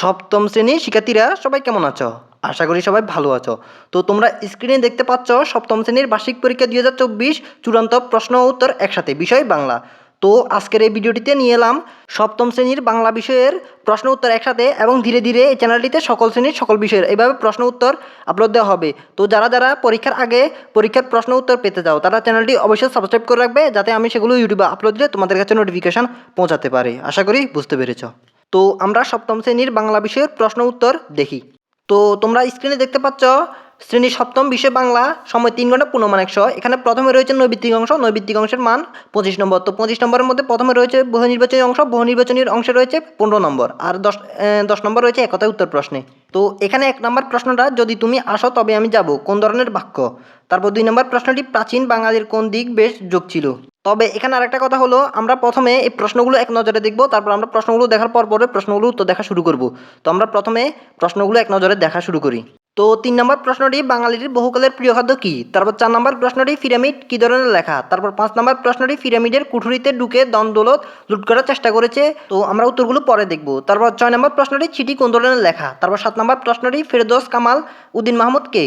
সপ্তম শ্রেণির শিক্ষার্থীরা সবাই কেমন আছো? আশা করি সবাই ভালো আছো। তো তোমরা স্ক্রিনে দেখতে পাচ্ছ, সপ্তম শ্রেণির বার্ষিক পরীক্ষা দুই হাজার চব্বিশ চূড়ান্ত প্রশ্ন উত্তর একসাথে, বিষয় বাংলা। তো আজকের এই ভিডিওটিতে নিয়ে এলাম সপ্তম শ্রেণির বাংলা বিষয়ের প্রশ্ন উত্তর একসাথে এবং ধীরে ধীরে এই চ্যানেলটিতে সকল শ্রেণির সকল বিষয়ের এইভাবে প্রশ্ন উত্তর আপলোড দেওয়া হবে। তো যারা যারা পরীক্ষার আগে পরীক্ষার প্রশ্ন উত্তর পেতে চাও, তারা চ্যানেলটি অবশ্যই সাবস্ক্রাইব করে রাখবে, যাতে আমি সেগুলো ইউটিউবে আপলোড দিলে তোমাদের কাছে নোটিফিকেশন পৌঁছাতে পারে। আশা করি বুঝতে পেরেছ। তো আমরা সপ্তম শ্রেণির বাংলা বিষয়ের প্রশ্ন উত্তর দেখি। তো তোমরা স্ক্রিনে দেখতে পাচ্ছ, শ্রেণি সপ্তম বিষয় বাংলা, সময় তিন ঘণ্টা পূর্ণ মান একশো। এখানে প্রথমে রয়েছে নৈবিত্তিক অংশ, নৈবিত্তিক অংশের মান পঁচিশ নম্বর। তো পঁচিশ নম্বরের মধ্যে প্রথমে রয়েছে বহু নির্বাচনী অংশ বহু নির্বাচনীর অংশে রয়েছে পনেরো নম্বর। আর দশ দশ নম্বর রয়েছে একতায় উত্তর প্রশ্নে। তো এখানে এক নম্বর প্রশ্নটা, যদি তুমি আসো তবে আমি যাব। কোন ধরনের বাক্য? তারপর দুই নম্বর প্রশ্নটি, প্রাচীন বাঙালির কোন দিক বেশ যোগ ছিল? তবে এখানে আরেকটা কথা হলো, আমরা প্রথমে এই প্রশ্নগুলো এক নজরে দেখব, তারপর আমরা প্রশ্নগুলো দেখার পর পরে প্রশ্নগুলো উত্তর দেখা শুরু করব। তো আমরা প্রথমে প্রশ্নগুলো এক নজরে দেখা শুরু করি। তো তিন নম্বর প্রশ্নটি বাঙালির বহুকালের প্রিয় খাদ্য কী? তারপর চার নম্বর প্রশ্নটি পিরামিড কী ধরনের লেখা? তারপর পাঁচ নম্বর প্রশ্নটি পিরামিডের কুঠুরিতে ঢুকে দন দৌলত লুট করার চেষ্টা করেছে। তো আমরা উত্তরগুলো পরে দেখব। তারপর ছয় নম্বর প্রশ্নটি চিঠি কোন ধরনের লেখা? তারপর সাত নম্বর প্রশ্নটি ফেরদোস কামাল উদ্দিন মাহমুদ কে?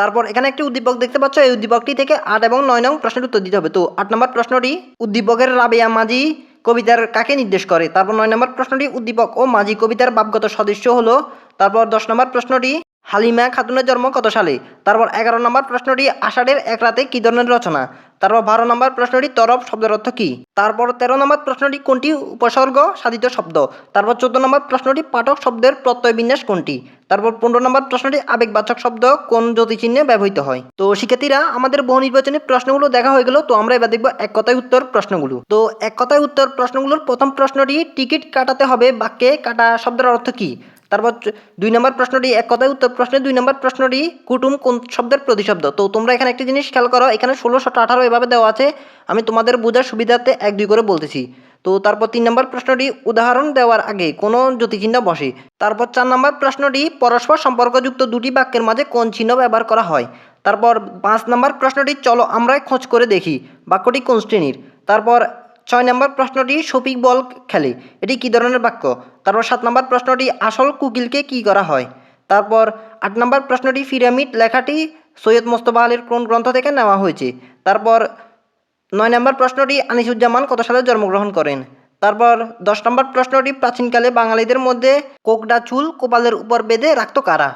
তারপর এখানে একটি উদ্দীপক দেখতে পাচ্ছ। এই উদ্দীপকটি থেকে আট এবং নয় নং প্রশ্নের উত্তর দিতে হবে। তো আট নম্বর প্রশ্নটি উদ্দীপকের রাবেয়া মাঝি কবিতার কাকে নির্দেশ করে? তারপর নয় নম্বর প্রশ্নটি উদ্দীপক ও মাঝি কবিতার ভাবগত সদস্য হলো। তারপর দশ নম্বর প্রশ্নটি হালিমা খাতুনের জন্ম কত সালে? তারপর এগারো নম্বর প্রশ্নটি আষাঢ়ের এক রাতে কী ধরনের রচনা? তারপর বারো নম্বর প্রশ্নটি তরফ শব্দের অর্থ কী? তারপর তেরো নম্বর প্রশ্নটি কোনটি? উপসর্গ, সাধিত শব্দ। তারপর চোদ্দ নম্বর প্রশ্নটি পাঠক শব্দের প্রত্যয় বিন্যাস কোনটি? তারপর পনেরো নম্বর প্রশ্নটি আবেগবাচক শব্দ কোন জ্যোতিচিহ্নে ব্যবহৃত হয়? তো শিক্ষার্থীরা, আমাদের বহু নির্বাচনী প্রশ্নগুলো দেখা হয়ে গেল, তো আমরা এবার দেখব এক কথায় উত্তর প্রশ্নগুলো। তো এক কথায় উত্তর প্রশ্নগুলোর প্রথম প্রশ্নটি, টিকিট কাটাতে হবে বাক্যে, কাটা শব্দের অর্থ কী? তারপর দুই নম্বর প্রশ্নটি এক কথায় উত্তর প্রশ্নে দুই নম্বর প্রশ্নটি কুটুম কোন শব্দের প্রতিশব্দ? তো তোমরা এখানে একটি জিনিস খেয়াল করো, এখানে ষোলোশো আঠারো এভাবে দেওয়া আছে। আমি তোমাদের বোঝার সুবিধার্থে এক, দুই করে বলতেছি। তো তারপর তিন নম্বর প্রশ্নটি উদাহরণ দেওয়ার আগে কোনো জ্যোতিচিহ্ন বসে। তারপর চার নম্বর প্রশ্নটি পরস্পর সম্পর্কযুক্ত দুটি বাক্যের মাঝে কোন চিহ্ন ব্যবহার করা হয়? তারপর পাঁচ নম্বর প্রশ্নটি, চলো আমরাই খোঁজ করে দেখি, বাক্যটি কোন শ্রেণির? তারপর ছয় নম্বর প্রশ্নটি শফিক বল খেলে। এটি কী ধরনের বাক্য? তারপর সাত নম্বর প্রশ্নটি আসল কুকিলকে কি করা হয়? তারপর আট নম্বর প্রশ্নটি পিরামিড লেখাটি সৈয়দ মোস্তফা আলীর কোন গ্রন্থ থেকে নেওয়া হয়েছে? তারপর নয় নম্বর প্রশ্নটি আনিসুজ্জামান কত সালে জন্মগ্রহণ করেন? তারপর দশ নম্বর প্রশ্নটি প্রাচীনকালে বাঙালিদের মধ্যে কোকডা চুল কোপালের উপর বেঁধে রাখত কারা?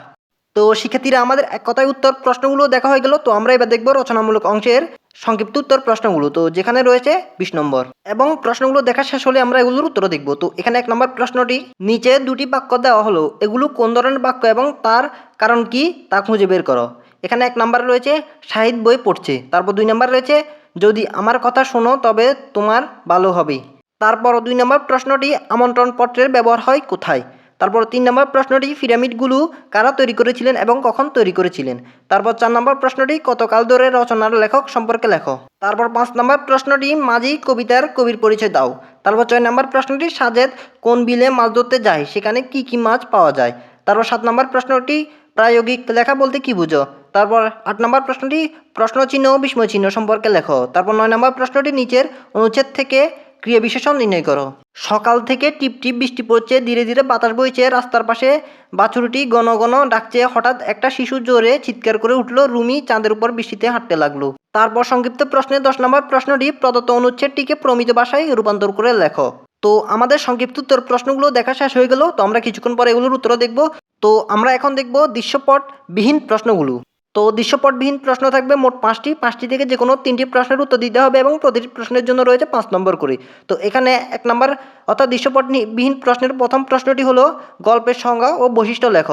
তো শিক্ষার্থীরা, আমাদের এক কথায় উত্তর প্রশ্নগুলো দেখা হয়ে গেল। তো আমরা এবার দেখব রচনামূলক অংশের সংক্ষিপ্ত উত্তর প্রশ্নগুলো। তো যেখানে রয়েছে বিশ নম্বর। এবং প্রশ্নগুলো দেখা শেষ হলে আমরা এগুলোর উত্তর দেখব। তো এখানে এক নম্বর প্রশ্নটি, নিচে দুটি বাক্য দেওয়া হলো। এগুলো কোন ধরনের বাক্য এবং তার কারণ কি তা খুঁজে বের করো। এখানে এক নম্বর রয়েছে সাহিত্য বই পড়ছে। তারপর দুই নম্বর রয়েছে, যদি আমার কথা শোনো, তবে তোমার ভালো হবে। তারপর দুই নম্বর প্রশ্নটি আমন্ত্রণ পত্রের ব্যবহার হয় কোথায়? তারপর তিন নম্বর প্রশ্নটি, পিরামিডগুলো কারা তৈরি করেছিলেন এবং কখন তৈরি করেছিলেন? তারপর চার নম্বর প্রশ্নটি, কতকাল ধরে রচনার লেখক সম্পর্কে লেখো? তারপর পাঁচ নম্বর প্রশ্নটি, মাঝি কবিতার কবির পরিচয় দাও। তারপর ছয় নম্বর প্রশ্নটি, সাজেদ কোন বিলে মাছ ধরতে যায়? সেখানে কি কি মাছ পাওয়া যায়? তারপর সাত নম্বর প্রশ্নটি, প্রায়োগিক লেখা বলতে কি বুঝো? তারপর আট নম্বর প্রশ্নটি প্রশ্ন চিহ্ন বিস্ময় সম্পর্কে লেখো। তারপর নয় নম্বর প্রশ্নটি, নিচের অনুচ্ছেদ থেকে ক্রিয়া বিশেষণ নির্ণয় করো। সকাল থেকে টিপ টিপ বৃষ্টি পড়ছে, ধীরে ধীরে বাতাস বইছে, রাস্তার পাশে বাছুরটি ঘন ঘন ডাকছে, হঠাৎ একটা শিশু জোরে চিৎকার করে উঠল, রুমি চাঁদের উপর বৃষ্টিতে হাঁটতে লাগল। তারপর সংক্ষিপ্ত প্রশ্নে দশ নম্বর প্রশ্নটি প্রদত্ত অনুচ্ছেদটিকে প্রমিত ভাষায় রূপান্তর করে লেখো। তো আমাদের সংক্ষিপ্ত উত্তর প্রশ্নগুলো দেখা শেষ হয়ে গেল, তো আমরা কিছুক্ষণ পরে এগুলোর উত্তর দেখব। তো আমরা এখন দেখব দৃশ্যপট বিহীন প্রশ্নগুলো। তো দৃশ্যপটবিহীন প্রশ্ন থাকবে মোট পাঁচটি। পাঁচটি থেকে যে কোনো তিনটি প্রশ্নের উত্তর দিতে হবে এবং প্রতিটি প্রশ্নের জন্য রয়েছে পাঁচ নম্বর করে। তো এখানে এক নম্বর, অর্থাৎ দৃশ্যপটবিহীন প্রশ্নের প্রথম প্রশ্নটি হলো গল্পের সংজ্ঞা ও বৈশিষ্ট্য লেখ।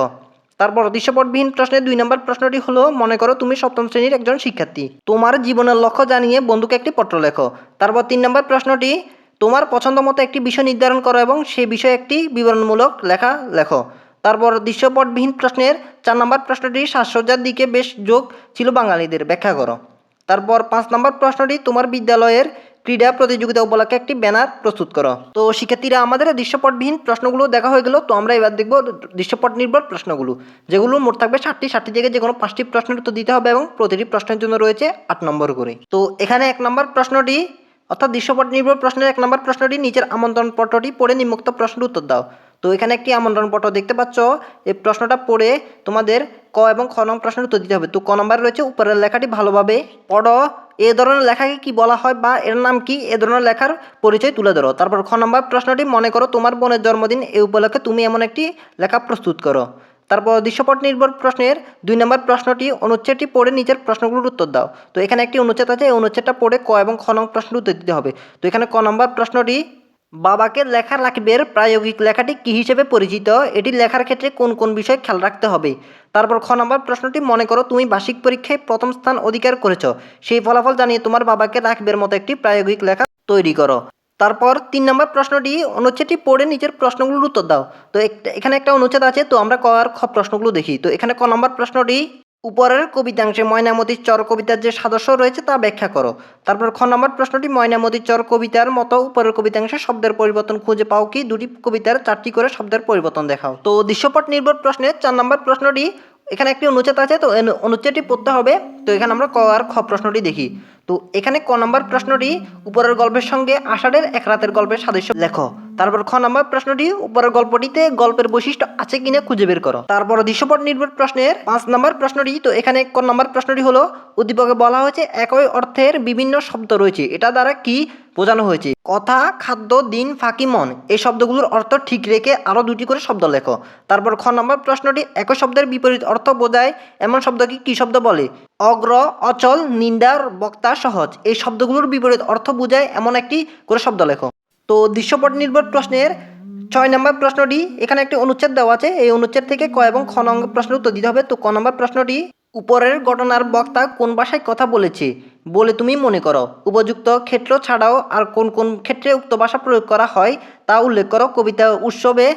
তারপর দৃশ্যপটবিহীন প্রশ্নের দুই নম্বর প্রশ্নটি হলো, মনে করো তুমি সপ্তম শ্রেণির একজন শিক্ষার্থী। তোমার জীবনের লক্ষ্য জানিয়ে বন্ধুকে একটি পত্র লেখো। তারপর তিন নম্বর প্রশ্নটি, তোমার পছন্দ মতো একটি বিষয় নির্ধারণ করো এবং সেই বিষয়ে একটি বিবরণমূলক লেখা লেখো। তারপর দৃশ্যপটবিহীন প্রশ্নের চার নম্বর প্রশ্নটি সাজসজ্জার দিকে বেশ যোগ ছিল বাঙালিদের, ব্যাখ্যা করো। তারপর পাঁচ নম্বর প্রশ্নটি তোমার বিদ্যালয়ের ক্রীড়া প্রতিযোগিতা উপলক্ষে একটি ব্যানার প্রস্তুত করো। তো শিক্ষার্থীরা, আমাদের দৃশ্যপটবিহীন প্রশ্নগুলো দেখা হয়ে গেল, তো আমরা এবার দেখব দৃশ্যপট নির্ভর প্রশ্নগুলো। যেগুলো মোট থাকবে ষাটটি ষাটটি থেকে যে কোনো পাঁচটি প্রশ্নের উত্তর দিতে হবে এবং প্রতিটি প্রশ্নের জন্য রয়েছে আট নম্বর করে। তো এখানে এক নম্বর প্রশ্নটি, অর্থাৎ দৃশ্যপট নির্ভর প্রশ্নের এক নম্বর প্রশ্নটি নিচের আমন্ত্রণ পত্রটি পড়ে নিম্মুক্ত প্রশ্নের উত্তর দাও। তো এখানে একটি আমন্ত্রণ পত্র দেখতে পাচ্ছ। এই প্রশ্নটা পড়ে তোমাদের ক এবং খ নং প্রশ্নের উত্তর দিতে হবে। তো ক নম্বর রয়েছে, উপরের লেখাটি ভালোভাবে পড়ো। এ ধরনের লেখাকে কি বলা হয় বা এর নাম কি? এ ধরনের লেখার পরিচয় তুলে ধরো। তারপর খ নম্বর প্রশ্নটি, মনে করো তোমার বোনের জন্মদিন এই উপলক্ষে তুমি এমন একটি লেখা প্রস্তুত করো। তারপর দৃশ্যপট নির্ভর প্রশ্নের দুই নম্বর প্রশ্নটি, অনুচ্ছেদটি পড়ে নিজের প্রশ্নগুলোর উত্তর দাও। তো এখানে একটি অনুচ্ছেদ আছে, এই অনুচ্ছেদটা পড়ে ক এবং খ নং প্রশ্নের উত্তর দিতে হবে। তো এখানে ক নম্বর প্রশ্নটি বাবাকে লেখা রাখবের প্রায়োগিক লেখাটি কী হিসেবে পরিচিত? এটি লেখার ক্ষেত্রে কোন কোন বিষয় খেয়াল রাখতে হবে? তারপর খ নম্বর প্রশ্নটি, মনে করো তুমি বার্ষিক পরীক্ষায় প্রথম স্থান অধিকার করেছ, সেই ফলাফল জানিয়ে তোমার বাবাকে রাখবের মতো একটি প্রায়োগিক লেখা তৈরি করো। তারপর তিন নম্বর প্রশ্নটি, অনুচ্ছেদটি পড়ে নিজের প্রশ্নগুলোর উত্তর দাও। তো এখানে একটা অনুচ্ছেদ আছে, তো আমরা ক আর খ প্রশ্নগুলো দেখি। তো এখানে ক নম্বর প্রশ্নটি উপরের কবিতাংশে ময়নামতির চর কবিতার যে সাদস্য রয়েছে তা ব্যাখ্যা করো। তারপর খ নম্বর প্রশ্নটি, ময়নামতির চর কবিতার মতো উপরের কবিতাংশে শব্দের পরিবর্তন খুঁজে পাও কি? দুটি কবিতার চারটি করে শব্দের পরিবর্তন দেখাও। তো দৃশ্যপট নির্ভর প্রশ্নের চার নম্বর প্রশ্নটি, এখানে একটি অনুচ্ছেদ আছে, তো অনুচ্ছেদটি পড়তে হবে। তো এখানে আমরা ক আর খ প্রশ্নটি দেখি। তো এখানে ক নম্বর প্রশ্নটি উপরের গল্পের সঙ্গে আষাঢ়ের এক রাতের গল্পের সাদৃশ্য। লেখো। তারপর খ নম্বর প্রশ্নটি উপরের গল্পটিতে গল্পের বৈশিষ্ট্য আছে কিনা খুঁজে বের করো। তারপর দৃশ্যপট নির্ভর প্রশ্নের পাঁচ নম্বর প্রশ্নটি, তো এখানে ক নম্বর প্রশ্নটি হলো, উদ্দীপকে বলা হয়েছে একই অর্থের বিভিন্ন শব্দ রয়েছে। এটা দ্বারা কি বোঝানো হয়েছে? কথা, খাদ্য, দিন, ফাঁকি, মন। এই শব্দগুলোর অর্থ ঠিক রেখে আরও দুটি করে শব্দ লেখো। তারপর খ নম্বর প্রশ্নটি একই শব্দের বিপরীত অর্থ বোঝায়, এমন শব্দকে কি শব্দ বলে? অগ্র, অচল, নিন্দার, বক্তা সহজ। এই শব্দগুলোর বিপরীত অর্থ বোঝায় এমন একটি করে শব্দ লেখো তো দৃশ্যপট নির্ভর প্রশ্নের ছয় নম্বর প্রশ্নটি, এখানে একটি অনুচ্ছেদ দেওয়া আছে। এই অনুচ্ছেদ থেকে ক এবং খ নম্বর প্রশ্নের উত্তর দিতে হবে। তো ক নম্বর প্রশ্নটি, উপরের ঘটনার বক্তা কোন ভাষায় কথা বলেছে? বলে তুমি মনে করো, উপযুক্ত ক্ষেত্র ছাড়াও আর কোন কোন ক্ষেত্রে উক্ত ভাষা প্রয়োগ করা হয় তা উল্লেখ করো। কবিতা উৎসবে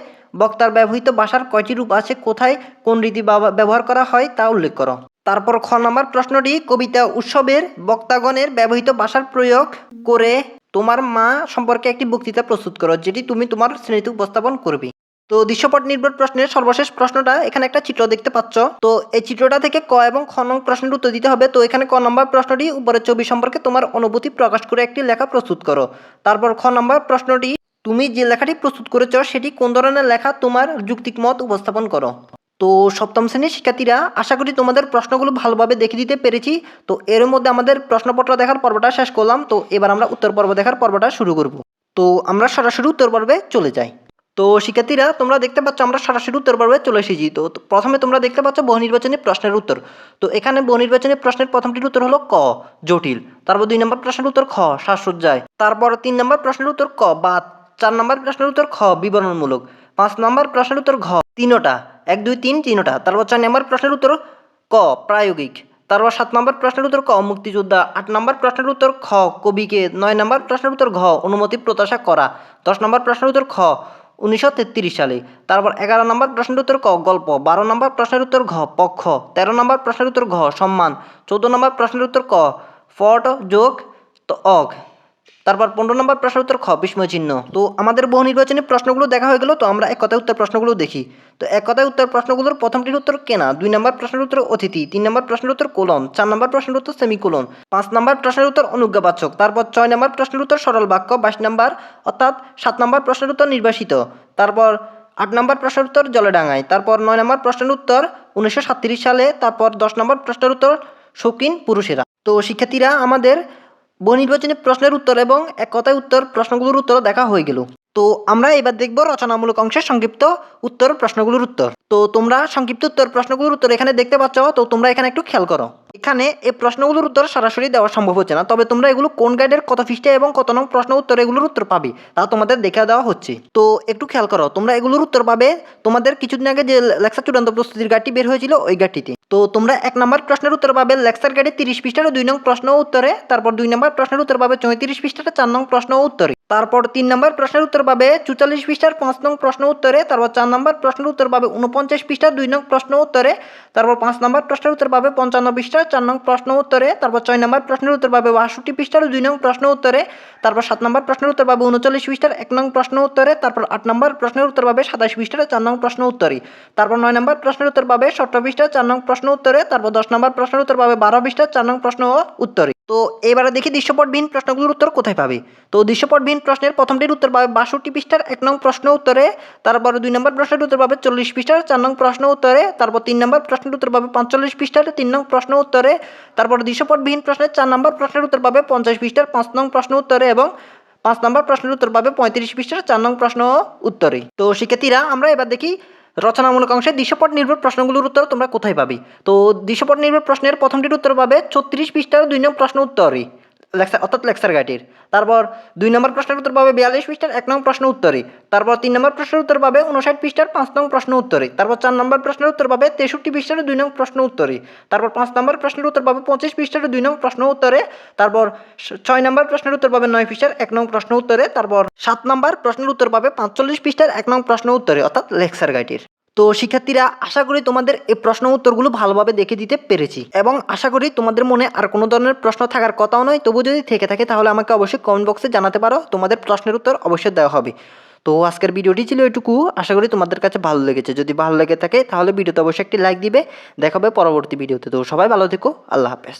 বক্তার ব্যবহৃত ভাষার কয়টি রূপ আছে, কোথায় কোন রীতি ব্যবহার করা হয় তা উল্লেখ করো। তারপর খ নম্বর প্রশ্নটি কবিতা উৎসবের বক্তাগণের ব্যবহৃত ভাষার প্রয়োগ করে তোমার মা সম্পর্কে একটি বক্তৃতা প্রস্তুত করো, যেটি তুমি তোমার শ্রেণীতে উপস্থাপন করবে। তো দৃশ্যপট নির্ভর প্রশ্নের সর্বশেষ প্রশ্নটা এখানে একটা চিত্র দেখতে পাচ্ছ। তো এই চিত্রটা থেকে ক এবং খ নং প্রশ্নের উত্তর দিতে হবে। তো এখানে ক নম্বর প্রশ্নটি উপরের ছবি সম্পর্কে তোমার অনুভূতি প্রকাশ করে একটি লেখা প্রস্তুত করো। তারপর খ নম্বর প্রশ্নটি, তুমি যে লেখাটি প্রস্তুত করেছ, সেটি কোন ধরনের লেখা তোমার যুক্তিক মত উপস্থাপন করো? তো সপ্তম শ্রেণির শিক্ষার্থীরা, আশা করি তোমাদের প্রশ্নগুলো ভালোভাবে দেখে দিতে পেরেছি। তো এর মধ্যে আমাদের প্রশ্নপত্র দেখার পর্বটা শেষ করলাম। তো এবার আমরা উত্তর পর্ব দেখার পর্বটা শুরু করব। তো আমরা সরাসরি উত্তর পর্বে চলে যাই। তো শিক্ষার্থীরা, তোমরা দেখতে পাচ্ছ আমরা সরাসরি উত্তর পর্বে চলে এসেছি। তো প্রথমে তোমরা দেখতে পাচ্ছ বহু নির্বাচনী প্রশ্নের উত্তর। তো এখানে বহু নির্বাচনী প্রশ্নের প্রথমটির উত্তর হলো ক, জটিল। তারপর দুই নম্বর প্রশ্নের উত্তর খ শ্বাসসজ্জায় তারপর তিন নম্বর প্রশ্নের উত্তর ক বাত চার নম্বর প্রশ্নের উত্তর খ, বিবরণমূলক। পাঁচ নম্বর প্রশ্নের উত্তর ঘ, তিনোটা। এক, দুই, তিন, তিনোটা। তারপর চার নম্বর প্রশ্নের উত্তর ক, প্রায়োগিক। তারপর সাত নম্বর প্রশ্নের উত্তর ক, মুক্তিযোদ্ধা। আট নম্বর প্রশ্নের উত্তর খ, কবিকে। নয় নম্বর প্রশ্নের উত্তর ঘ, অনুমতি প্রত্যাশা করা। দশ নম্বর প্রশ্নের উত্তর খ, উনিশশো তেত্রিশ সালে। তারপর এগারো নম্বর প্রশ্নের উত্তর ক, গল্প। বারো নম্বর প্রশ্নের উত্তর ঘ, পক্ষ। তেরো নম্বর প্রশ্নের উত্তর ঘ, সম্মান। চৌদ্দ নম্বর প্রশ্নের উত্তর ক, ফট, যোগ অগ। তারপর পনেরো নম্বর প্রশ্নের উত্তর খ, বিস্ময় চিহ্ন। তো আমাদের বহু নির্বাচনী প্রশ্নগুলো দেখা হয়ে গেল, তো আমরা এক কথায় উত্তর প্রশ্নগুলো দেখি। তো এক কথায় উত্তর প্রশ্নগুলোর প্রথমটির উত্তর কেনা, দুই নম্বর প্রশ্নের উত্তর অতিথি, তিন নম্বর প্রশ্নের উত্তর কোলন, চার নম্বর প্রশ্নের উত্তর সেমিকোলন, পাঁচ নম্বর প্রশ্নের উত্তর অনুজ্ঞাবাচক, তারপর ছয় নম্বর প্রশ্নের উত্তর সরল বাক্য, বাইশ নম্বর অর্থাৎ সাত নম্বর প্রশ্নের উত্তর নির্বাসিত, তারপর আট নম্বর প্রশ্নের উত্তর জলেডাঙ্গায়, তারপর নয় নম্বর প্রশ্নের উত্তর উনিশশো সাতত্রিশ সালে, তারপর দশ নম্বর প্রশ্নের উত্তর শৌখিন পুরুষেরা। তো শিক্ষার্থীরা, আমাদের বহু নির্বাচনী প্রশ্নের উত্তর এবং এক কথায় উত্তর, প্রশ্নগুলোর উত্তর দেখা হয়ে গেল। তো আমরা এবার দেখব রচনামূলক অংশের সংক্ষিপ্ত উত্তর, প্রশ্নগুলোর উত্তর। তো তোমরা সংক্ষিপ্ত উত্তর, প্রশ্নগুলোর উত্তর এখানে দেখতে পাচ্ছ, তো তোমরা এখানে একটু খেয়াল করো। এখানে এই প্রশ্নগুলোর উত্তর সরাসরি দেওয়া সম্ভব হচ্ছে না। তবে তোমরা এগুলো কোন গাইডের কত পৃষ্ঠে এবং কত নং প্রশ্ন উত্তর এগুলোর উত্তর পাবে, তা তোমাদের দেখে দেওয়া হচ্ছে। তো একটু খেয়াল করো, তোমরা এগুলোর উত্তর পাবে তোমাদের কিছুদিন আগে যে লেকচার চূড়ান্ত প্রস্তুতির গাড়িটি বের হয়েছিল, ওই গাড়িটিতে তো তোমরা এক নম্বর প্রশ্নের উত্তর পাবে লেকচার গাড়ি তিরিশ পৃষ্ঠার দুই নং প্রশ্ন উত্তরে, তারপর দুই নম্বর প্রশ্নের উত্তর পাবে চৌত্রিশ পৃষ্ঠার চার নং প্রশ্ন উত্তরে। তারপর তিন নম্বর প্রশ্নের উত্তর পাবে চুয়াল্লিশ পৃষ্ঠার পাঁচ নং প্রশ্ন উত্তরে, তারপর চার নম্বর প্রশ্নের উত্তর পাবে উনপঞ্চাশ পৃষ্ঠার দুই নং প্রশ্ন উত্তরে, তারপর পাঁচ নম্বর প্রশ্নের উত্তর পাবে পঞ্চান্ন পৃষ্ঠার চার নং প্রশ্ন উত্তরে, তারপর ছয় নম্বর প্রশ্নের উত্তর পাবে বাষট্টি পৃষ্ঠার দুই নং প্রশ্ন উত্তরে, তারপর সাত নম্বর প্রশ্নের উত্তর পাবে উনচল্লিশ পৃষ্ঠার এক নং প্রশ্ন উত্তরে, তারপর আট নম্বর প্রশ্নের উত্তর পাবে সাতাশ পৃষ্ঠার চার নং প্রশ্ন উত্তরে, তারপর নয় নম্বর প্রশ্নের উত্তর পাবে সতেরো পৃষ্ঠার চার নং প্রশ্ন উত্তরে, তারপর দশ নম্বর প্রশ্নের উত্তর পাবে বারো পৃষ্ঠার চার নং প্রশ্ন উত্তরে। তো এবারে দেখি দৃশ্যপটবিহীন প্রশ্নগুলোর উত্তর কোথায় পাবে? তো দৃশ্যপটবিহীন প্রশ্নের প্রথমটির উত্তর পাবে বাষট্টি পৃষ্ঠার এক নং প্রশ্ন উত্তরে, তারপর দুই নম্বর প্রশ্নের উত্তর পাবে চল্লিশ পৃষ্ঠার চার নং প্রশ্ন উত্তরে, তারপর তিন নম্বর প্রশ্নের উত্তর পাবে পঞ্চল্লিশ পৃষ্ঠার তিন নং প্রশ্ন উত্তরে, তারপর দৃশ্যপটবিহীন প্রশ্নের চার নম্বর প্রশ্নের উত্তর পাবে পঞ্চাশ পৃষ্ঠার পাঁচ নং প্রশ্ন উত্তরে এবং পাঁচ নম্বর প্রশ্নের উত্তর পাবে পঁয়ত্রিশ পৃষ্ঠার চার নং প্রশ্ন উত্তরে। তো শিক্ষার্থীরা, আমরা এবার দেখি রচনামূলক অংশে দৃশ্যপট নির্ভর প্রশ্নগুলোর উত্তর তোমরা কোথায় পাবে? তো দৃশ্যপট নির্ভর প্রশ্নের প্রথমটির উত্তর পাবে ছত্রিশ পৃষ্ঠার দুই নম্বর প্রশ্ন উত্তরে। লেকচার অর্থাৎ লেকচার গাইডের তারপর দুই নম্বর প্রশ্নের উত্তর পাবে বিয়াল্লিশ পৃষ্ঠার এক নং প্রশ্ন উত্তরে তারপর তিন নম্বর প্রশ্নের উত্তর পাবে উনষাট পৃষ্ঠার পাঁচ নং প্রশ্ন উত্তরে তারপর চার নম্বর প্রশ্নের উত্তর পাবে তেষট্টি পৃষ্ঠার দুই নং প্রশ্ন উত্তরে তারপর পাঁচ নম্বর প্রশ্নের উত্তর পাবে পঁচিশ পৃষ্ঠার দুই নং প্রশ্ন উত্তরে। তারপর ছয় নম্বর প্রশ্নের উত্তর পাবে নয় পৃষ্ঠার এক নং প্রশ্ন উত্তরে। তারপর সাত নম্বর প্রশ্নের উত্তর পাবে পাঁচচল্লিশ পৃষ্ঠার এক নং প্রশ্ন উত্তরে, অর্থাৎ লেকচার গাইডের তো শিক্ষার্থীরা, আশা করি তোমাদের এই প্রশ্ন উত্তরগুলো ভালোভাবে দেখে দিতে পেরেছি এবং আশা করি তোমাদের মনে আর কোনো ধরনের প্রশ্ন থাকার কথাও নয়। তবু যদি থেকে থাকে তাহলে আমাকে অবশ্যই কমেন্ট বক্সে জানাতে পারো। তোমাদের প্রশ্নের উত্তর অবশ্যই দেওয়া হবে। তো আজকের ভিডিওটি ছিল এটুকু। আশা করি তোমাদের কাছে ভালো লেগেছে। যদি ভালো লেগে থাকে তাহলে ভিডিওতে অবশ্যই একটি লাইক দিবে। দেখাবে পরবর্তী ভিডিওতে। তো সবাই ভালো থেকো। আল্লাহ হাফেজ।